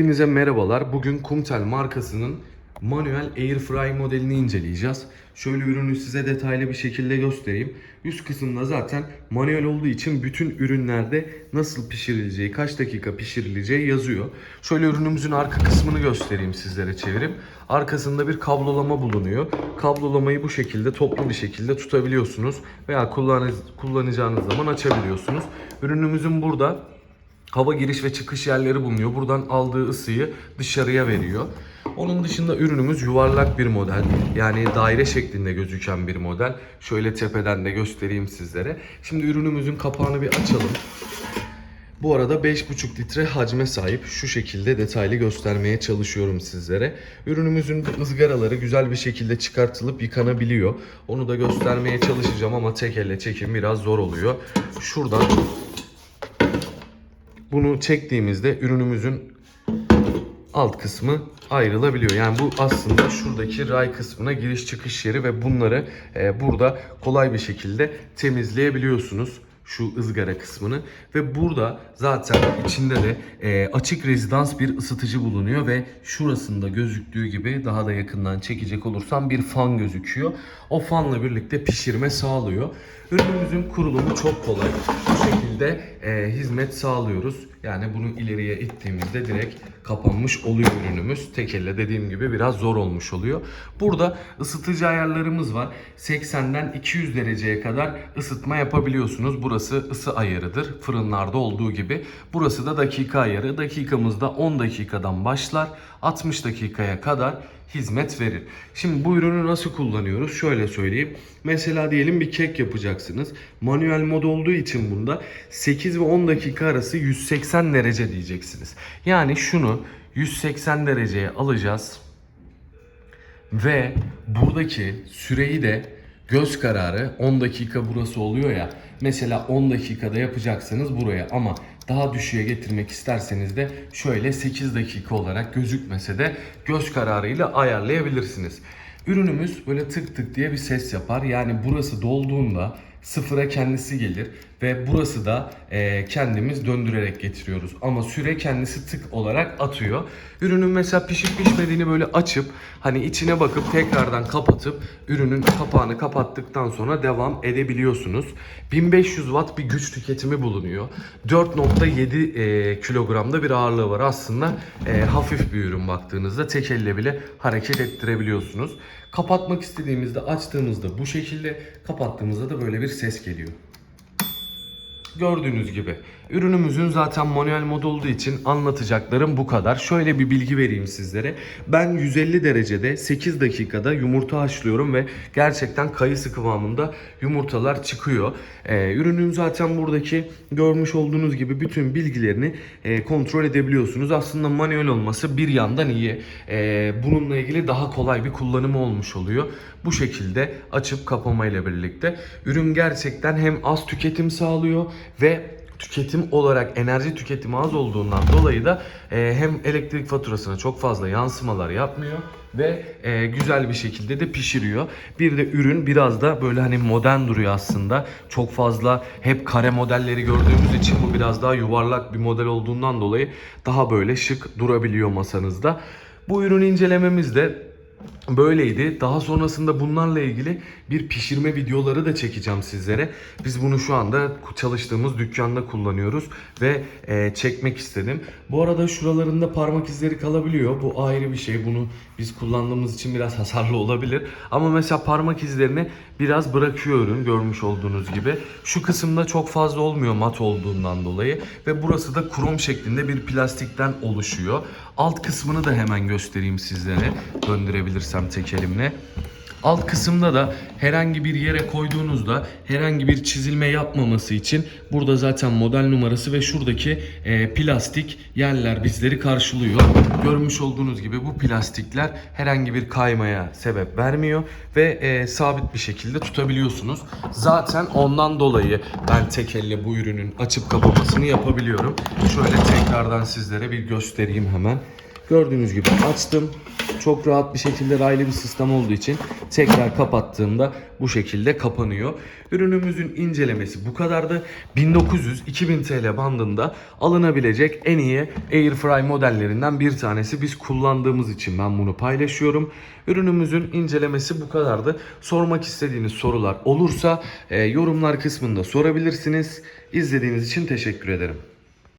Hepinize merhabalar. Bugün Kumtel markasının manuel airfry modelini inceleyeceğiz. Şöyle ürünü size detaylı bir şekilde göstereyim. Üst kısımda zaten manuel olduğu için bütün ürünlerde nasıl pişirileceği, kaç dakika pişirileceği yazıyor. Şöyle ürünümüzün arka kısmını göstereyim sizlere çevirip. Arkasında bir kablolama bulunuyor. Kablolamayı bu şekilde toplu bir şekilde tutabiliyorsunuz veya kullan kullanacağınız zaman açabiliyorsunuz. Ürünümüzün burada hava giriş ve çıkış yerleri bulunuyor. Buradan aldığı ısıyı dışarıya veriyor. Onun dışında ürünümüz yuvarlak bir model. Yani daire şeklinde gözüken bir model. Şöyle tepeden de göstereyim sizlere. Şimdi ürünümüzün kapağını bir açalım. Bu arada 5,5 litre hacme sahip şu şekilde detaylı göstermeye çalışıyorum sizlere. Ürünümüzün ızgaraları güzel bir şekilde çıkartılıp yıkanabiliyor. Onu da göstermeye çalışacağım ama tek elle çekim biraz zor oluyor. Şuradan bunu çektiğimizde ürünümüzün alt kısmı ayrılabiliyor. Yani bu aslında şuradaki ray kısmına giriş çıkış yeri ve bunları e, burada kolay bir şekilde temizleyebiliyorsunuz şu ızgara kısmını ve burada zaten içinde de e, açık rezidans bir ısıtıcı bulunuyor ve şurasında gözüktüğü gibi daha da yakından çekecek olursam bir fan gözüküyor. O fanla birlikte pişirme sağlıyor. Ürünümüzün kurulumu çok kolay. Şekilde e, hizmet sağlıyoruz. Yani bunu ileriye ittiğimizde direkt kapanmış oluyor ürünümüz. Tek elle dediğim gibi biraz zor olmuş oluyor. Burada ısıtıcı ayarlarımız var. 80'den 200 dereceye kadar ısıtma yapabiliyorsunuz. Burası ısı ayarıdır. Fırınlarda olduğu gibi. Burası da dakika ayarı. Dakikamızda 10 dakikadan başlar. 60 dakikaya kadar hizmet verir. Şimdi bu ürünü nasıl kullanıyoruz? Şöyle söyleyeyim. Mesela diyelim bir kek yapacaksınız. Manuel mod olduğu için bunda 8 ve 10 dakika arası 180 derece diyeceksiniz. Yani şunu 180 dereceye alacağız. Ve buradaki süreyi de göz kararı 10 dakika burası oluyor ya. Mesela 10 dakikada yapacaksınız buraya ama daha düşüğe getirmek isterseniz de şöyle 8 dakika olarak gözükmese de göz kararıyla ayarlayabilirsiniz. Ürünümüz böyle tık tık diye bir ses yapar. Yani burası dolduğunda sıfıra kendisi gelir ve burası da e, kendimiz döndürerek getiriyoruz. Ama süre kendisi tık olarak atıyor. Ürünün mesela pişip pişmediğini böyle açıp hani içine bakıp tekrardan kapatıp ürünün kapağını kapattıktan sonra devam edebiliyorsunuz. 1500 watt bir güç tüketimi bulunuyor. 4.7 e, kilogramda bir ağırlığı var. Aslında e, hafif bir ürün baktığınızda tek elle bile hareket ettirebiliyorsunuz. Kapatmak istediğimizde açtığımızda bu şekilde kapattığımızda da böyle bir ses geliyor. Gördüğünüz gibi ürünümüzün zaten manuel mod olduğu için anlatacaklarım bu kadar. Şöyle bir bilgi vereyim sizlere. Ben 150 derecede 8 dakikada yumurta haşlıyorum ve gerçekten kayısı kıvamında yumurtalar çıkıyor. Ee, ürünün zaten buradaki görmüş olduğunuz gibi bütün bilgilerini e, kontrol edebiliyorsunuz. Aslında manuel olması bir yandan iyi. Ee, bununla ilgili daha kolay bir kullanımı olmuş oluyor. Bu şekilde açıp kapamayla birlikte ürün gerçekten hem az tüketim sağlıyor ve tüketim olarak enerji tüketimi az olduğundan dolayı da e, hem elektrik faturasına çok fazla yansımalar yapmıyor ve e, güzel bir şekilde de pişiriyor. Bir de ürün biraz da böyle hani modern duruyor aslında. Çok fazla hep kare modelleri gördüğümüz için bu biraz daha yuvarlak bir model olduğundan dolayı daha böyle şık durabiliyor masanızda. Bu ürün incelememiz de böyleydi. Daha sonrasında bunlarla ilgili bir pişirme videoları da çekeceğim sizlere. Biz bunu şu anda çalıştığımız dükkanda kullanıyoruz ve e, çekmek istedim. Bu arada şuralarında parmak izleri kalabiliyor. Bu ayrı bir şey. Bunu biz kullandığımız için biraz hasarlı olabilir. Ama mesela parmak izlerini biraz bırakıyor ürün görmüş olduğunuz gibi. Şu kısımda çok fazla olmuyor mat olduğundan dolayı ve burası da krom şeklinde bir plastikten oluşuyor. Alt kısmını da hemen göstereyim sizlere döndürebilirsem tek elimle. Alt kısımda da herhangi bir yere koyduğunuzda herhangi bir çizilme yapmaması için burada zaten model numarası ve şuradaki e, plastik yerler bizleri karşılıyor. Görmüş olduğunuz gibi bu plastikler herhangi bir kaymaya sebep vermiyor ve e, sabit bir şekilde tutabiliyorsunuz. Zaten ondan dolayı ben tek elle bu ürünün açıp kapamasını yapabiliyorum. Şöyle tekrardan sizlere bir göstereyim hemen. Gördüğünüz gibi açtım çok rahat bir şekilde raylı bir sistem olduğu için tekrar kapattığımda bu şekilde kapanıyor. Ürünümüzün incelemesi bu kadardı. 1900-2000 TL bandında alınabilecek en iyi Airfry modellerinden bir tanesi. Biz kullandığımız için ben bunu paylaşıyorum. Ürünümüzün incelemesi bu kadardı. Sormak istediğiniz sorular olursa e, yorumlar kısmında sorabilirsiniz. İzlediğiniz için teşekkür ederim.